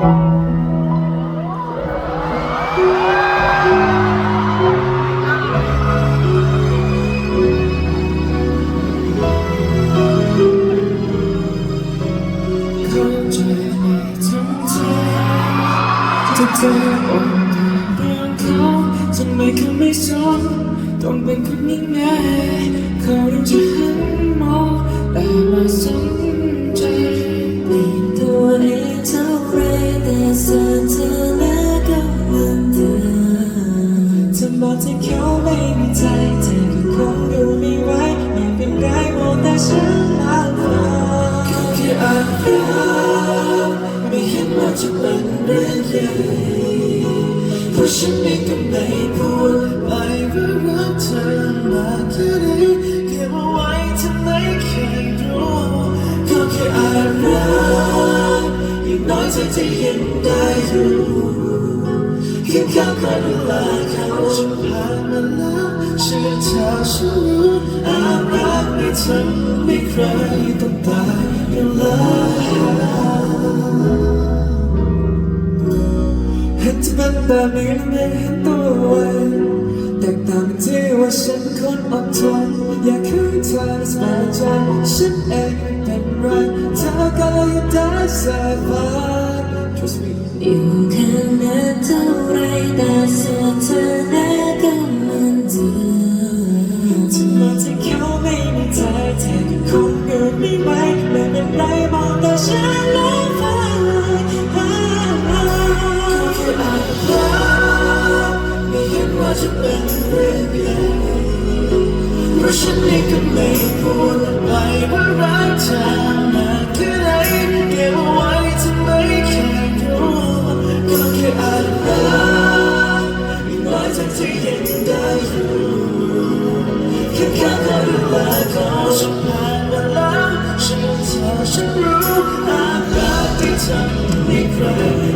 เข้าใจในทั้งใจที่เธออ่อนเรื่องเขาทำไมเขาไม่สนต้องเป็นคนยังไงเขายังจะหันมองแต่มาสน ว่าจะเป็นเรื่องใหญ่เพราะฉันเองก็ไม่พูดไปว่ารักเธอมากแค่ไหนเก็บเอาไว้ทำไมเคยรู้เขาแค่อาจรักอย่างน้อยเธอจะยังได้รู้เพียงแค่คนเวลาเขาฉันผ่านมาแล้วเชื่อเธอฉันรู้อาจรักไม่ทำให้ใคร ไม่เห็นตัวแตกต่างกันที่ว่าฉันคนอดทนอยากให้เธอสบายใจฉันเองเป็นไรเธอก็ยังได้สบาย Trust me อยู่ข้างหน้าเท่าไรแต่สักเธอแล้วก็เหมือนเดิมถึงแม้ที่เขาไม่มีใจเธอก็คงอยู่ไม่ไหวไม่เป็นไรมองแต่ฉันแล้ว จะเป็นเรื่องใหญ่เพราะฉันเองก็ไม่พูดไปว่ารักเธอมากแค่ไหนเก็บไว้ทำไมแค่รู้เขาแค่อาจรักอย่างน้อยเธอจะยังได้อยู่แค่แค่พอเวลาของฉันผ่านมาแล้วฉันเธอฉันรู้อารักที่ทำให้ใคร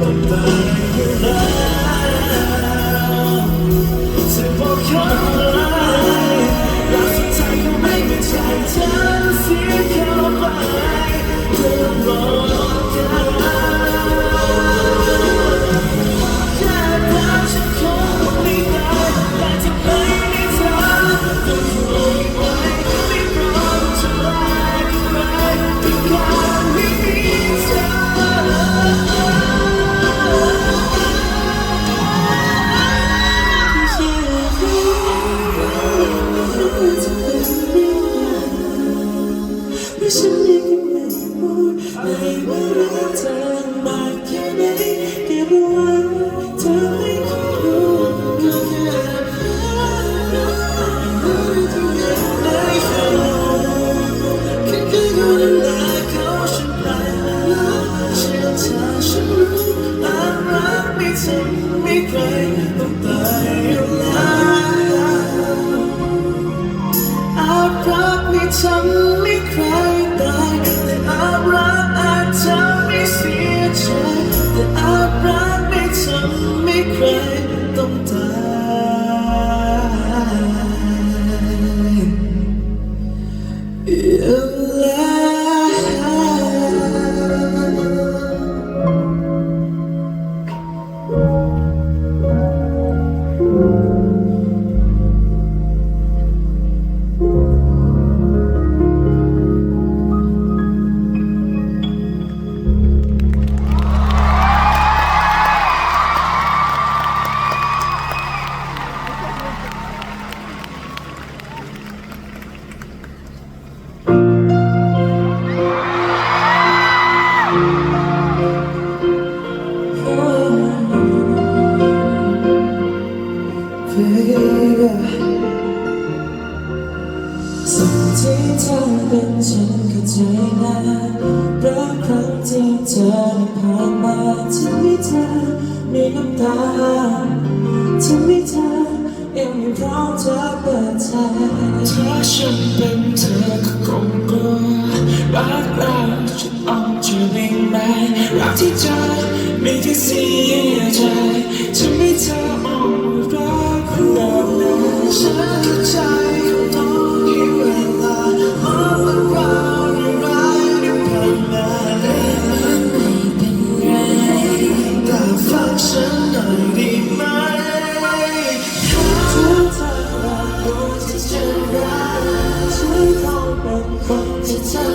ต้องตายอยู่แล้ว ไม่ว่ารักเธอมากแค่ไหนเก็บเอาไว้เธอไม่เคยรู้ก็แค่รักรู้ที่ยังได้ฟังแค่แค่คนดูแลเขาฉันไปแล้วเชื่อเธอฉันรู้อารักไม่ทำให้ใครต้องตายอยู่แล้วอารักไม่ทำ นะรักครั้งที่เธอได้ผ่านมาทำให้เธอมีน้ำตาทำให้เธอยังไม่พร้อมจะเปิดใจถ้าฉันเป็นเธอก็คงกลัวรักเราจะอ่อนจะวิ่งไหมรักที่เธอมีที่เสียใจทำให้เธอ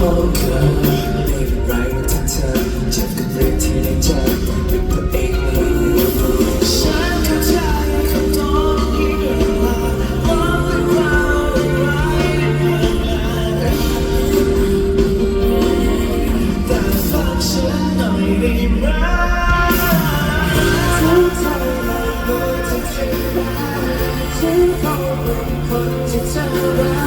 ของเธอไม่เป็นไรถ้าเธอเจ็บกับเรื่องที่ได้เจอเป็นตัวเองไม่รู้ฉันเข้าใจคำตอบที่เดินมาว่าเป็นความไรแต่ฟังฉันหน่อยได้ไหมทุกใจเราโดนจะเจ็บฉันขอเป็นคนที่เธอรัก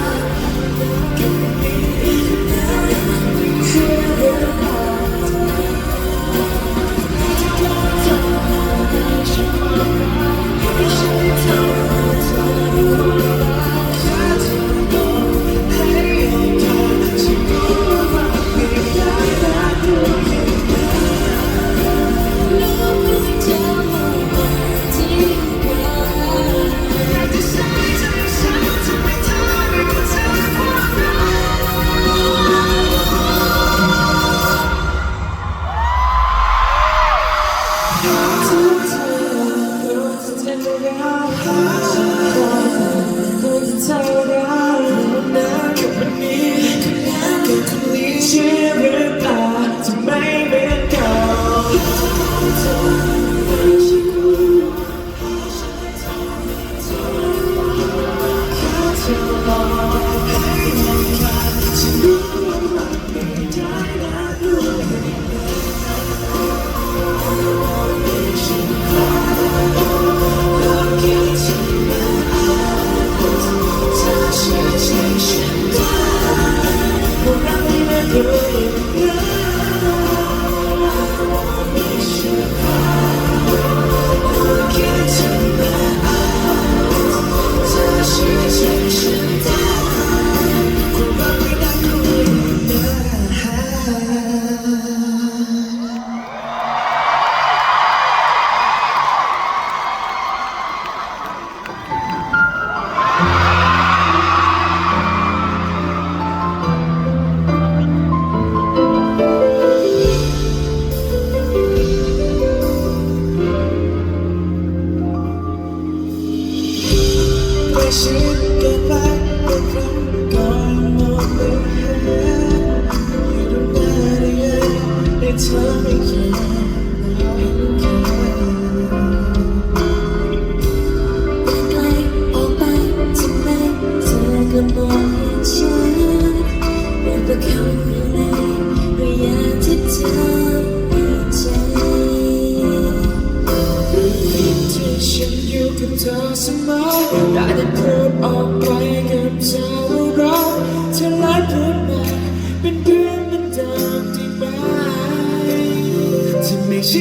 Don't tell me how to love. Don't tell me how to love.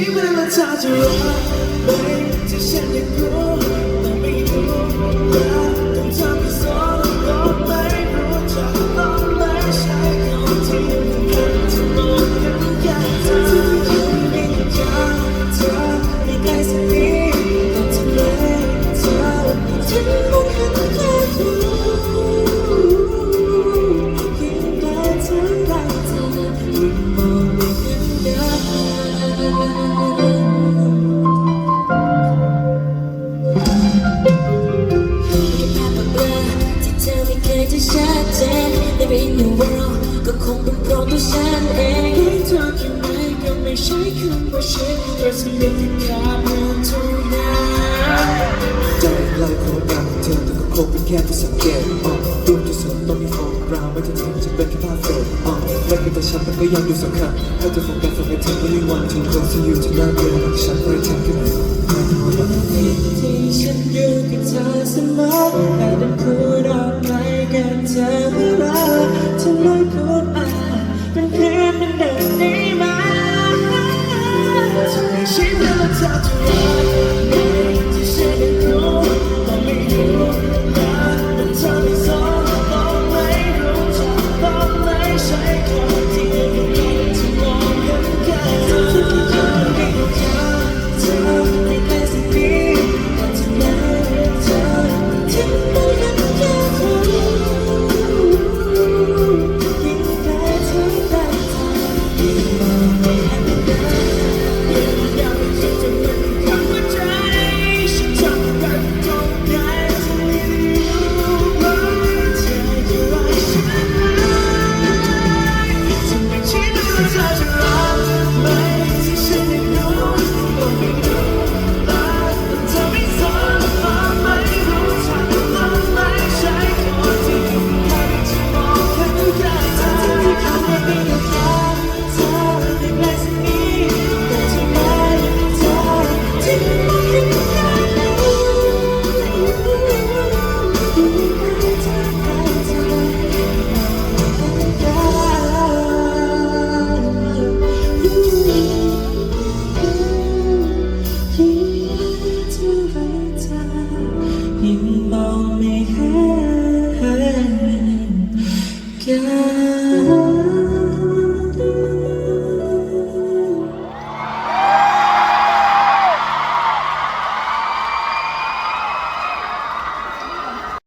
你慢慢擦去，我背影就像空。 ที่ชัดเจน There ain't no world ก็คงเป็นเพราะตัวฉันเองไม่ทำยังไงก็ไม่ใช่คำว่าฉันแต่ฉันเลือกที่ขาดเงินทุกอย่างจะเล่าของเธอแต่ก็คงเป็นแค่ที่สังเกตออกรูปที่สดต้องมีของราวไม่ถึงจะเป็นแค่ภาพเฟรมออกและเป็นแต่ฉันแต่ก็ยังดูสำคัญถ้าจะโฟกัสโฟกัสเธอไม่ได้วันถึงคนที่อยู่จะน่าเบื่อหลังฉันเลยทำแค่